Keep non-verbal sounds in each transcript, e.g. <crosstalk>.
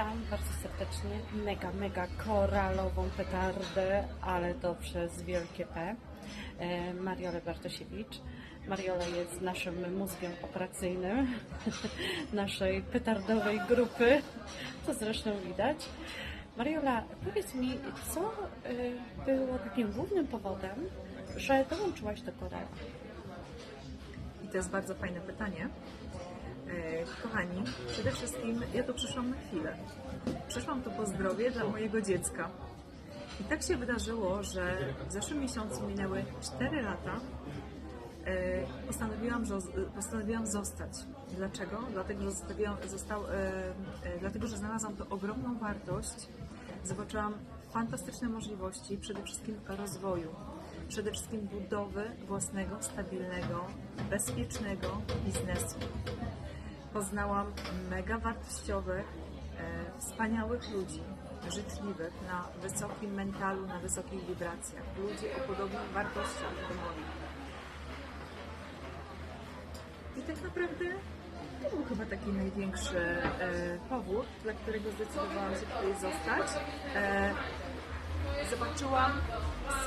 Witam bardzo serdecznie. Mega, mega koralową petardę, ale to przez wielkie P. E, Mariolę Bartosiewicz. Mariola jest naszym mózgiem operacyjnym <laughs> naszej petardowej grupy, co zresztą widać. Mariola, powiedz mi, co e, było takim głównym powodem, że dołączyłaś do korala? I to jest bardzo fajne pytanie. Kochani, przede wszystkim ja tu przyszłam na chwilę. Przyszłam tu po zdrowie dla mojego dziecka. I tak się wydarzyło, że w zeszłym miesiącu minęły 4 lata. E, Postanowiłam, postanowiłam zostać. Dlaczego? Dlatego, że, został, e, e, dlatego, że znalazłam tu ogromną wartość. Zobaczyłam fantastyczne możliwości, przede wszystkim rozwoju, przede wszystkim budowy własnego, stabilnego, bezpiecznego biznesu. Poznałam mega wartościowych, e, wspaniałych ludzi, życzliwych, na wysokim mentalu, na wysokich wibracjach, ludzi o podobnych wartościach do moich. I tak naprawdę to był chyba taki największy e, powód, dla którego zdecydowałam się tutaj zostać. E, zobaczyłam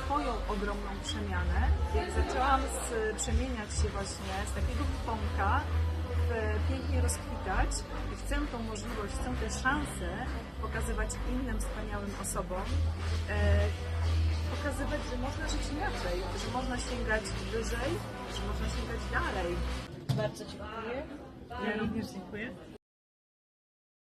swoją ogromną przemianę, jak zaczęłam z, przemieniać się właśnie z takiego kuponka w pięknie rozkwitać i chcę tą możliwość, chcę tę szansę pokazywać innym wspaniałym osobom, e, pokazywać, że można żyć inaczej, że można sięgać wyżej, że można sięgać dalej. Bardzo dziękuję. Ja również dziękuję.